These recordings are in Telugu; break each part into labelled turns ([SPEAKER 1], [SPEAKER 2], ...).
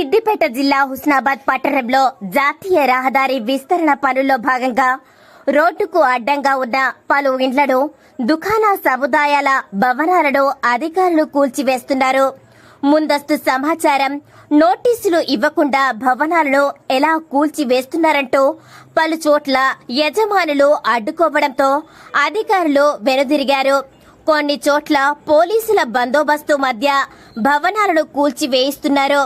[SPEAKER 1] సిద్దిపేట జిల్లా హుస్నాబాద్ పట్టణంలో జాతీయ రహదారి విస్తరణ పనుల్లో భాగంగా రోడ్డుకు అడ్డంగా ఉన్న పలు ఇండ్లను దుకాణ సముదాయాల భవనాలను అధికారులు కూల్చివేస్తున్నారు. ముందస్తు సమాచారం నోటీసులు ఇవ్వకుండా భవనాలను ఎలా కూల్చివేస్తున్నారంటూ పలు చోట్ల యజమానులు అడ్డుకోవడంతో అధికారులు వెనుదిరిగారు. కొన్ని చోట్ల పోలీసుల బందోబస్తు మధ్య భవనాలను కూల్చివేయిస్తున్నారు.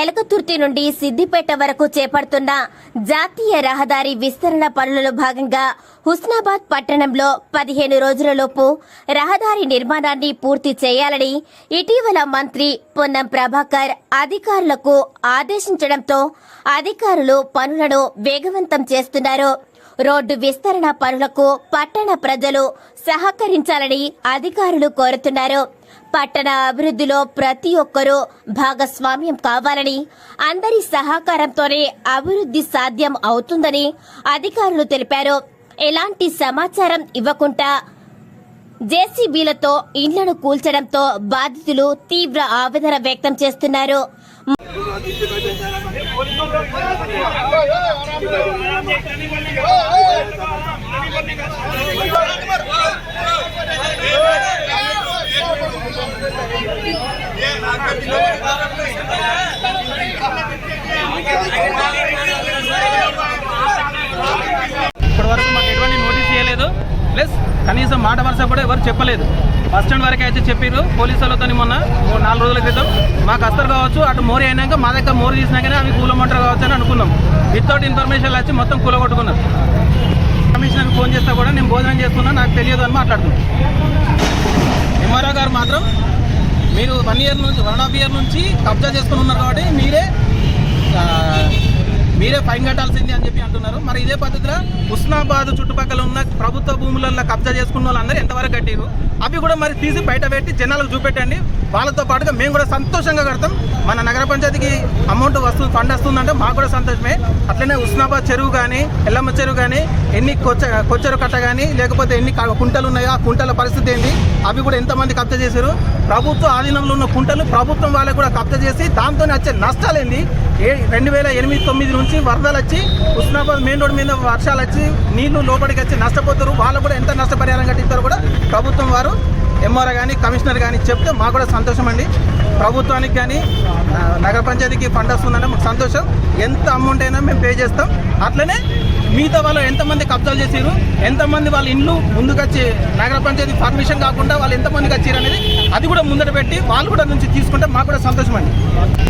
[SPEAKER 1] ఎలకతుర్తి నుండి సిద్దిపేట వరకు చేపడుతున్న జాతీయ రహదారి విస్తరణ పనులలో భాగంగా హుస్నాబాద్ పట్టణంలో పదిహేను రోజులలోపు రహదారి నిర్మాణాన్ని పూర్తి చేయాలని ఇటీవల మంత్రి పొన్నం ప్రభాకర్ అధికారులకు ఆదేశించడంతో అధికారులు పనులను వేగవంతం చేస్తున్నారు. రోడ్డు విస్తరణ పనులకు పట్టణ ప్రజలు సహకరించాలని అధికారులు కోరుతున్నారు పట్టణ అభివృద్ధిలో ప్రతి ఒక్కరూ భాగస్వామ్యం కావాలని అందరి సహకారంతోనే అభివృద్ధి సాధ్యం అవుతుందని అధికారులు తెలిపారు ఎలాంటి సమాచారం ఇవ్వకుండా జేసీబీలతో ఇండ్లను కూల్చడంతో బాధితులు తీవ్ర ఆవేదన వ్యక్తం చేస్తున్నారు
[SPEAKER 2] ఇప్పటి వరకు మాకు ఎటువంటి నోటీస్ చేయలేదు ప్లస్ కనీసం మాట వరుస కూడా ఎవరు చెప్పలేదు. బస్ స్టాండ్ వరకు అయితే చెప్పారు పోలీసు వాళ్ళతో మొన్న నాలుగు రోజుల క్రితం మాకు అస్తరు కావచ్చు అటు మోరీ అయినాక మా దగ్గర మోరీ తీసినాకనే అవి కూలమంటారు కావచ్చు అని అనుకున్నాం. వితౌట్ ఇన్ఫర్మేషన్ వచ్చి మొత్తం కూలగొట్టుకున్నాం కమిషనర్కి ఫోన్ చేస్తా కూడా నేను భోజనం చేస్తున్నా నాకు తెలియదు అని మాట్లాడుతున్నాను ఎంఆర్ఓ గారు మాత్రం మీరు వన్ ఇయర్ నుంచి వన్ హాఫ్ ఇయర్ నుంచి కబ్జా చేసుకుని ఉన్నారు కాబట్టి మీరే మీరే ఫైన్ కట్టాల్సింది అని చెప్పి అంటున్నారు. మరి ఇదే పద్ధతిలో ఉస్నాబాద్ చుట్టుపక్కల ఉన్న ప్రభుత్వ భూములలో కబ్జా చేసుకున్న వాళ్ళందరూ ఎంతవరకు కట్టారు అవి కూడా మరి తీసి బయట పెట్టి జనాలకు చూపెట్టండి. వాళ్ళతో పాటుగా మేము కూడా సంతోషంగా కడతాం. మన నగర పంచాయతీకి అమౌంట్ వస్తుంది ఫండ్ వస్తుందంటే మాకు కూడా సంతోషమే. అట్లనే ఉస్నాబాద్ చెరువు కానీ ఎల్లమ్మ చెరువు కానీ ఎన్ని కొచ్చ కొచ్చెరు కట్ట కానీ లేకపోతే ఎన్ని కుంటలు ఉన్నాయో ఆ కుంటల పరిస్థితి ఏంటి? అవి కూడా ఎంతమంది కబ్జా చేశారు ప్రభుత్వ ఆధీనంలో ఉన్న కుంటలు ప్రభుత్వం వాళ్ళకు కూడా కబ్జా చేసి దాంతో వచ్చే నష్టాలు ఏంది ఏ రెండు వేల ఎనిమిది తొమ్మిది నుంచి వరదలు వచ్చి హుస్నాబాద్ మెయిన్ రోడ్ మీద వర్షాలు వచ్చి నీళ్ళు లోపలికి వచ్చి నష్టపోతారు. వాళ్ళు కూడా ఎంత నష్టపరిహారం కట్టిస్తారో కూడా ప్రభుత్వం వారు ఎంఆర్ఓ కానీ కమిషనర్ కానీ చెప్తే మాకు కూడా సంతోషం అండి. ప్రభుత్వానికి కానీ నగర పంచాయతీకి ఫండ్ వస్తుందంటే మాకు సంతోషం. ఎంత అమౌంట్ అయినా మేము పే చేస్తాం. అట్లనే మిగతా వాళ్ళు ఎంతమంది కబ్జాలు చేసారు ఎంతమంది వాళ్ళ ఇండ్లు ముందుకొచ్చి నగర పంచాయతీ పర్మిషన్ కాకుండా వాళ్ళు ఎంతమందికి వచ్చారు అనేది అది కూడా ముందట పెట్టి వాళ్ళు కూడా నుంచి తీసుకుంటే మాకు కూడా సంతోషం అండి.